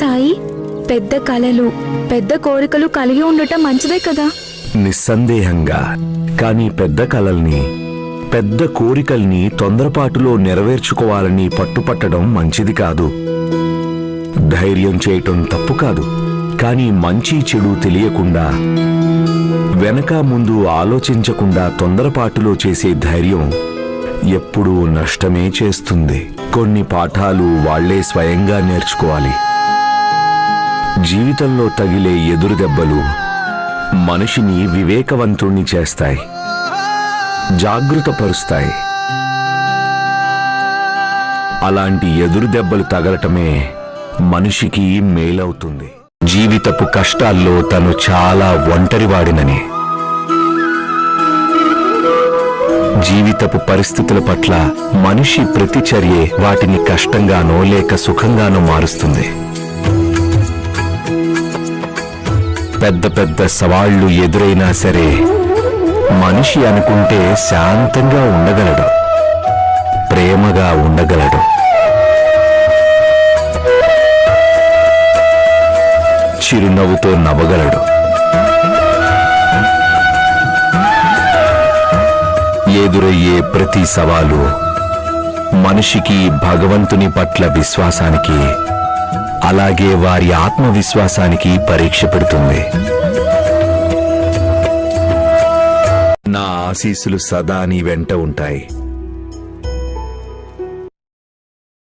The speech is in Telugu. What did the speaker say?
సాయి పెద్ద కలలు పెద్ద కోరికలు కలిగి ఉండటం మంచిదే కదా? నిస్సందేహంగా. కానీ పెద్ద కలల్ని పెద్ద కోరికల్ని తొందరపాటులో నెరవేర్చుకోవాలని పట్టుపట్టడం మంచిది కాదు. ధైర్యం చేయటం తప్పు కాదు. కానీ మంచి చెడు తెలియకుండా వెనక ముందు ఆలోచించకుండా తొందరపాటులో చేసే ధైర్యం ఎప్పుడూ నష్టమే చేస్తుంది. కొన్ని పాఠాలు వాళ్ళే స్వయంగా నేర్చుకోవాలి. జీవితంలో తగిలే ఎదురు దెబ్బలు మనిషిని వివేకవంతుణ్ణి చేస్తాయి జాగృతపరుస్తాయి. అలాంటి ఎదురు దెబ్బలు తగలటమే మనిషికి మేలవుతుంది. జీవితపు కష్టాల్లో తను చాలా ఒంటరివాడినని. జీవితపు పరిస్థితుల పట్ల మనిషి ప్రతిచర్యే వాటిని కష్టంగానో లేక సుఖంగానో మారుస్తుంది. పెద్ద పెద్ద సవాళ్ళు ఎదురైనా సరే మనిషి అనుకుంటే శాంతంగా ఉండగలడు. ప్రేమగా ఉండగలడు. చిరునవ్వుతో నవ్వగలడు. ఎదురయ్యే ప్రతి సవాలు మనిషికి భగవంతుని పట్ల విశ్వాసానికి అలాగే వారి ఆత్మవిశ్వాసానికి పరీక్ష పెడుతుంది. నా ఆశీస్సులు సదా నీ వెంట ఉంటాయి.